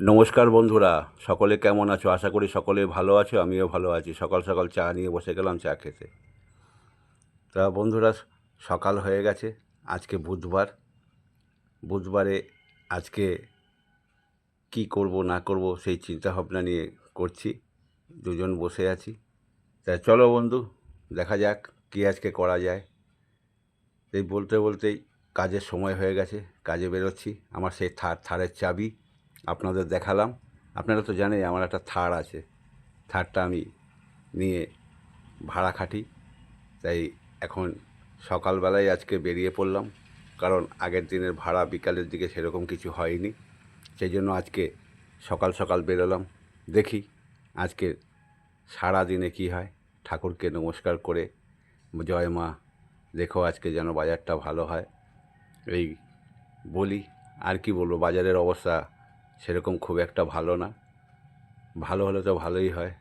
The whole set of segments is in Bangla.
নমস্কার বন্ধুরা, সকলে কেমন আছো? আশা করি সকলে ভালো আছো, আমিও ভালো আছি। সকাল সকাল চা নিয়ে বসে গেলাম, চা খেতে। তা বন্ধুরা, সকাল হয়ে গেছে, আজকে বুধবার। বুধবারে আজকে কি করব, না করব, সেই চিন্তা ভাবনা নিয়ে করছি, দুজন বসে আছি। তা চলো বন্ধু, দেখা যাক কি আজকে করা যায়। এই বলতে বলতেই কাজের সময় হয়ে গেছে, কাজে বেরোচ্ছি, আমার সেই থার, থারের চাবি। আপনাদের দেখালাম। আপনারা তো জানেন আমার একটা থার আছে। থারটা আমি নিয়ে ভাড়া খাটি। তাই এখন সকালবেলায় আজকে বেরিয়ে পড়লাম। কারণ আগের দিনের ভাড়া বিকালের দিকে সেরকম কিছু হয়নি। সেই জন্য আজকে সকাল সকাল বেরোলাম। দেখি আজকে সারা দিনে কী হয়। ঠাকুরকে নমস্কার করে, জয় মা, দেখো আজকে যেন বাজারটা ভালো হয়। এই বলি। আর কি বলব? বাজারের অবস্থা সেরকম খুব একটা ভালো না। ভালো হলে তো ভালোই হয়।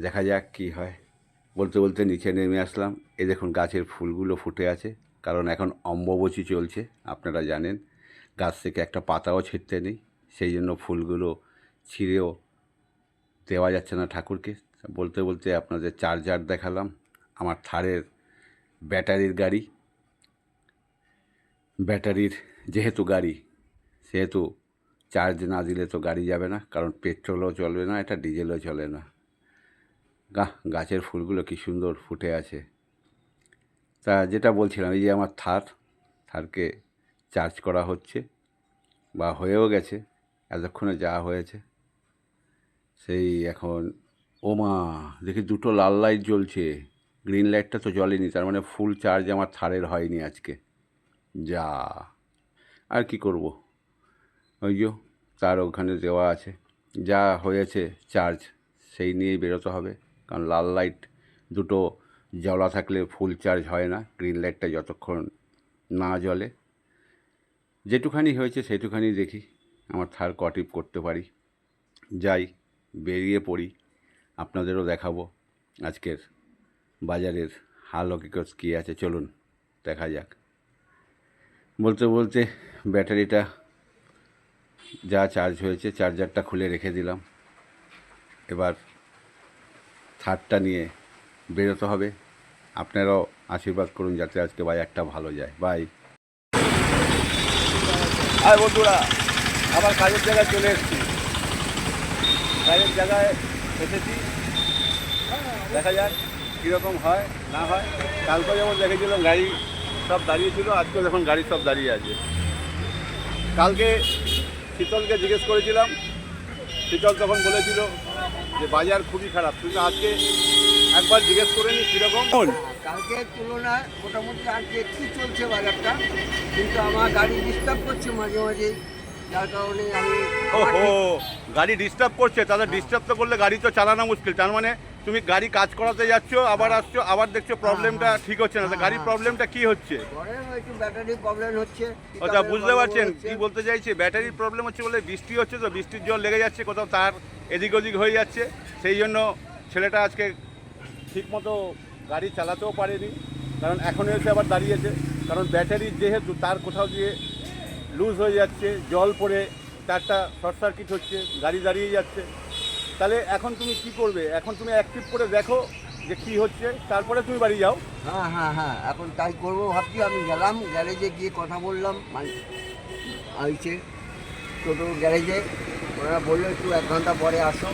দেখা যাক কি হয়। বলতে বলতে নিচে নেমে আসলাম। এই দেখুন গাছের ফুলগুলো ফুটে আছে। কারণ এখন অম্ববচী চলছে, আপনারা জানেন। গাছ থেকে একটা পাতাও ছিঁড়তে নেই। সেই জন্য ফুলগুলো ছিঁড়েও দেওয়া যাচ্ছে না ঠাকুরকে। বলতে বলতে আপনাদের চার্জার দেখালাম। আমার থারের ব্যাটারির গাড়ি। ব্যাটারির যেহেতু গাড়ি, সেহেতু চার্জ না দিলে তো গাড়ি যাবে না, কারণ পেট্রোলও চলবে না, এটা ডিজেলও চলে না। গা গাছের ফুলগুলো কি সুন্দর ফুটে আছে। তা যেটা বলছিলাম, এই যে আমার থার, থারকে চার্জ করা হচ্ছে, বা হয়েও গেছে, এতক্ষণে যা হয়েছে। সেই এখন, ওমা, দেখি দুটো লাল লাইট জ্বলছে, গ্রিন লাইটটা তো জ্বলেনি, তার মানে ফুল চার্জ আমার থারের হয়নি আজকে। যা, আর কি করব? ওই তার ওখানে দেওয়া আছে। যা হয়েছে চার্জ সেই নিয়েই বেরোতে হবে। কারণ লাল লাইট দুটো জ্বলা থাকলে ফুল চার্জ হয় না। গ্রিন লাইটটা যতক্ষণ না জ্বলে। যেটুখানি হয়েছে সেটুখানি দেখি। আমার থার কটিপ করতে পারি। যাই, বেরিয়ে পড়ি। আপনাদেরও দেখাবো আজকের বাজারের হাল হকিকত কী আছে। চলুন, দেখা যাক। বলতে বলতে ব্যাটারিটা যা চার্জ হয়েছে চার্জারটা খুলে রেখে দিলাম। এবার থার্ডটা নিয়ে বেরোতে হবে। আপনারাও আশীর্বাদ করুন যাতে আজকে বাজারটা ভালো যায়। বাই আর বন্ধুরা আমার কাজের জায়গায় চলে এসেছি। কাজের জায়গায় এসেছি। দেখা যাক কীরকম হয়, না হয়। কালকে যেমন দেখেছিলাম গাড়ি সব দাঁড়িয়েছিল আজকেও দেখুন গাড়ি সব দাঁড়িয়ে আছে। কালকে শীতলকে জিজ্ঞেস করেছিলাম। শীতল তখন বলেছিল যে বাজার খুবই খারাপ। কিন্তু আজকে একবার জিজ্ঞেস করে নি কীরকম। কালকের তুলনায় মোটামুটি আজকে একটু চলছে বাজারটা কিন্তু আমার গাড়ি ডিস্টার্ব করছে মাঝে মাঝে। যার কারণে আমি ওহো গাড়ি ডিস্টার্ব করছে তাদের ডিস্টার্ব তো করলে গাড়ি তো চালানো মুশকিল। তার মানে তুমি গাড়ি কাজ করাতে যাচ্ছ আবার আসছো আবার দেখছ প্রবলেমটা ঠিক হচ্ছে না। গাড়ির প্রবলেমটা কি হচ্ছে? ঘরে ব্যাটারি প্রবলেম হচ্ছে আচ্ছা বুঝতে পারছেন কি বলতে চাইছি? ব্যাটারির প্রবলেম হচ্ছে বলে বৃষ্টি হচ্ছে তো বৃষ্টির জল লেগে যাচ্ছে কোথাও তার এদিক ওদিক হয়ে যাচ্ছে। সেই জন্য ছেলেটা আজকে ঠিকমতো গাড়ি চালাতেও পারেনি। কারণ এখন এসে আবার দাঁড়িয়েছে। কারণ ব্যাটারি যেহেতু তার কোথাও দিয়ে লুজ হয়ে যাচ্ছে জল পড়ে তারটা শর্ট সার্কিট হচ্ছে গাড়ি দাঁড়িয়ে যাচ্ছে। তাহলে এখন তুমি কি করবে? এখন তুমি অ্যাক্টিভ করে দেখো যে কি হচ্ছে তারপরে তুমি বাড়ি যাও। হ্যাঁ হ্যাঁ হ্যাঁ এখন তাই করব ভাবছি আমি গেলাম গ্যারেজে গিয়ে কথা বললাম আইছে টোটো গ্যারেজে ওরা বলল একটু এক ঘণ্টা পরে আসো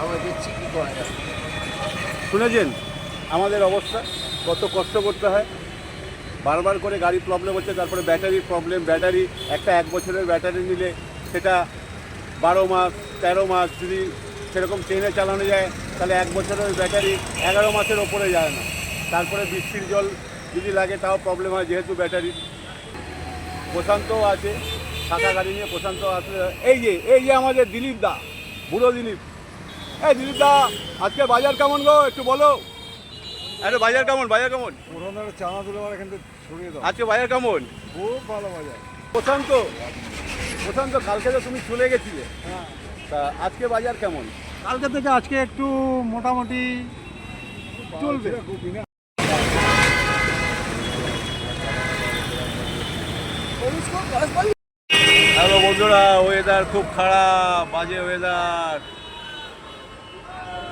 আমরা দেখছি কী করা যাবে শুনেছেন? আমাদের অবস্থা কত কষ্ট করতে হয়। বারবার করে গাড়ি প্রবলেম হচ্ছে তারপরে ব্যাটারির প্রবলেম ব্যাটারি একটা এক বছরের ব্যাটারি নিলে সেটা বারো মাস তেরো মাস যদি সেরকম ট্রেনে চালানো যায় তাহলে এক বছরের ওই ব্যাটারি এগারো মাসের ওপরে যায় না। তারপরে বৃষ্টির জল যদি লাগে তাও প্রবলেম হয় যেহেতু ব্যাটারি প্রশান্তও আছে ফাঁকা গাড়ি নিয়ে প্রশান্ত আসলে এই যে এই যে আমাদের দিলীপ দা বুড়ো দিলীপ। এই দিলীপ দা আজকে বাজার কেমন গো? একটু বলো। আরে বাজার কেমন বাজার কেমন? পুরোনো চানা তুলে আমার এখান থেকে দাও। আজকে বাজার কেমন? খুব ভালো বাজার। প্রশান্ত প্রশান্ত কালকে তো তুমি চলে গেছিলে। হ্যাঁ। তা আজকে বাজার কেমন? কালকে থেকে আজকে একটু মোটামুটি চলবে। হ্যালো বন্ধুরা ওয়েদার খুব খারাপ বাজে ওয়েদার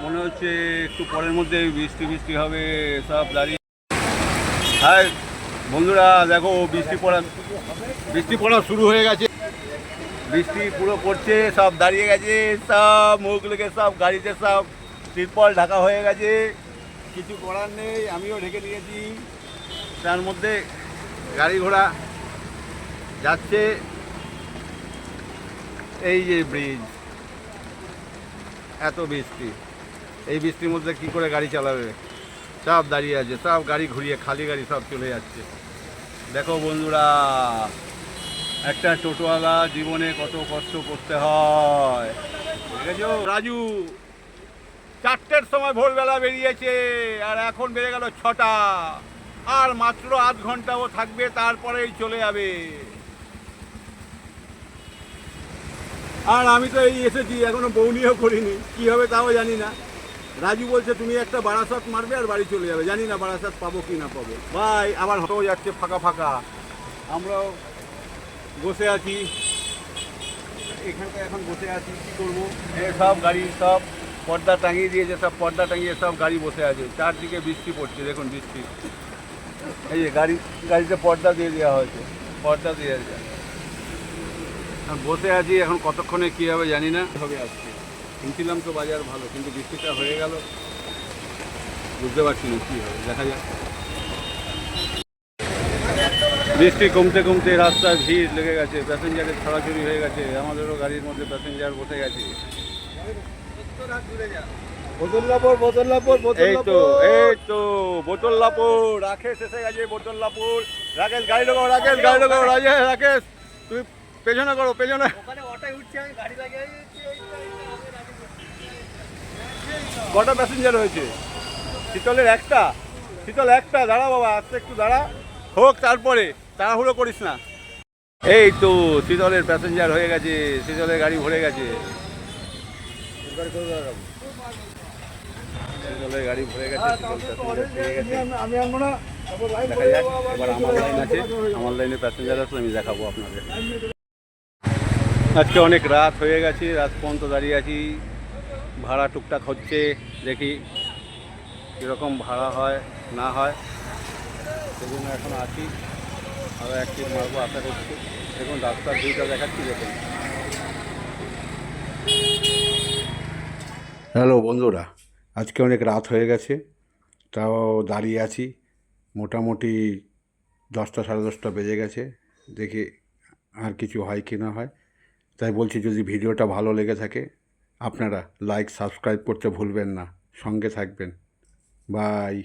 মনে হচ্ছে একটু পরের মধ্যে বৃষ্টি বৃষ্টি হবে সব দাঁড়িয়ে। হ্যাঁ বন্ধুরা দেখো বৃষ্টি পড়া বৃষ্টি পড়া শুরু হয়ে গেছে। বৃষ্টি পুরো পড়ছে, সব দাঁড়িয়ে গেছে, সব মুখ লেগে সব গাড়িতে সব তিরপল ঢাকা হয়ে গেছে। কিছু করার নেই, আমিও ঢেকে নিয়েছি তার মধ্যে গাড়ি ঘোড়া যাচ্ছে। এই যে ব্রিজ, এত বৃষ্টি। এই বৃষ্টির মধ্যে কি করে গাড়ি চালাবে? সব দাঁড়িয়ে আছে, সব গাড়ি ঘুরিয়ে, খালি গাড়ি সব চলে যাচ্ছে। দেখো বন্ধুরা একটা টোটোওয়ালা জীবনে কত কষ্ট করতে হয়। রাজু, চারটের সময় ভোরবেলা বেরিয়েছে, আর এখন বেড়ে গেল ছটা। আর মাত্র আধ ঘণ্টা ও থাকবে, তারপরেই চলে যাবে। আর আমি তো এই এসেছি, এখনও বৌনিও করিনি। কি হবে তাও জানি না। রাজু বলছে, তুমি একটা বারাসাত মারবে আর বাড়ি চলে যাবে। জানি না বারাসাত পাবো কি না পাবো। ভাই, আবার হতেও যাচ্ছে ফাঁকা ফাঁকা। আমরাও বসে আছি। এখানটা এখন বসে আছি, কি করব? সব গাড়ি, সব পর্দা টাঙিয়ে দিয়েছে, সব পর্দা টাঙিয়ে সব গাড়ি বসে আছে। চারদিকে বৃষ্টি পড়ছে, দেখুন বৃষ্টি। এই যে গাড়ি, গাড়িতে পর্দা দিয়ে দেওয়া হয়েছে, পর্দা দিয়ে দেওয়া। বসে আছি এখন কতক্ষণে, কী হবে জানি না। হবে আজকে শুনছিলাম তো বাজার ভালো, কিন্তু বৃষ্টিটা হয়ে গেল। বুঝতে পারছি না কী হবে, দেখা যাক। বৃষ্টি কমতে কমতে রাস্তায় ভিড় লেগে গেছে প্যাসেঞ্জারের ছড়াছড়ি হয়ে গেছে আমাদেরও গাড়ির মধ্যে প্যাসেঞ্জার বসে গেছে। বদল্লাপুর বদল্লাপুর এই তো এই তো বোতল্লাপুর রাকেশ এসে গেছে বোতল্লাপুর রাকেশ গাড়ি রাকেশ গাড়ি লোকাও রাজে রাকেশ তুই পেছনে করো পেছনে। কটা প্যাসেঞ্জার হয়েছে? শীতলের একটা শীতল একটা দাঁড়া বাবা আস্তে একটু দাঁড়া। হোক তারপরে। তাড়াহুড়ো করিস না। এই তো শীতলের প্যাসেঞ্জার হয়ে গেছে শীতলের গাড়ি ভরে গেছে। শীতলের গাড়ি ভরে গেছে আমি আনব না। দেখা যাক এবার আমার লাইন আছে আমার লাইনে প্যাসেঞ্জার আছে আমি দেখাবো আপনাদের। আজকে অনেক রাত হয়ে গেছে রাত পর্যন্ত দাঁড়িয়ে আছি। ভাড়া টুকটাক হচ্ছে দেখি কীরকম ভাড়া হয় না হয়। সেজন্য এখন আছি। আরও এক টিপ মারবো, আশা করছি। দেখুন, রাস্তার দুইটা দেখাচ্ছি, দেখুন। হ্যালো বন্ধুরা, আজকে অনেক রাত হয়ে গেছে, তাও দাঁড়িয়ে আছি। মোটামুটি দশটা সাড়ে দশটা বেজে গেছে, দেখি আর কিছু হয় কি না হয়। তাই বলছি, যদি ভিডিওটা ভালো লেগে থাকে, আপনারা লাইক, সাবস্ক্রাইব করতে ভুলবেন না, সঙ্গে থাকবেন। বাই।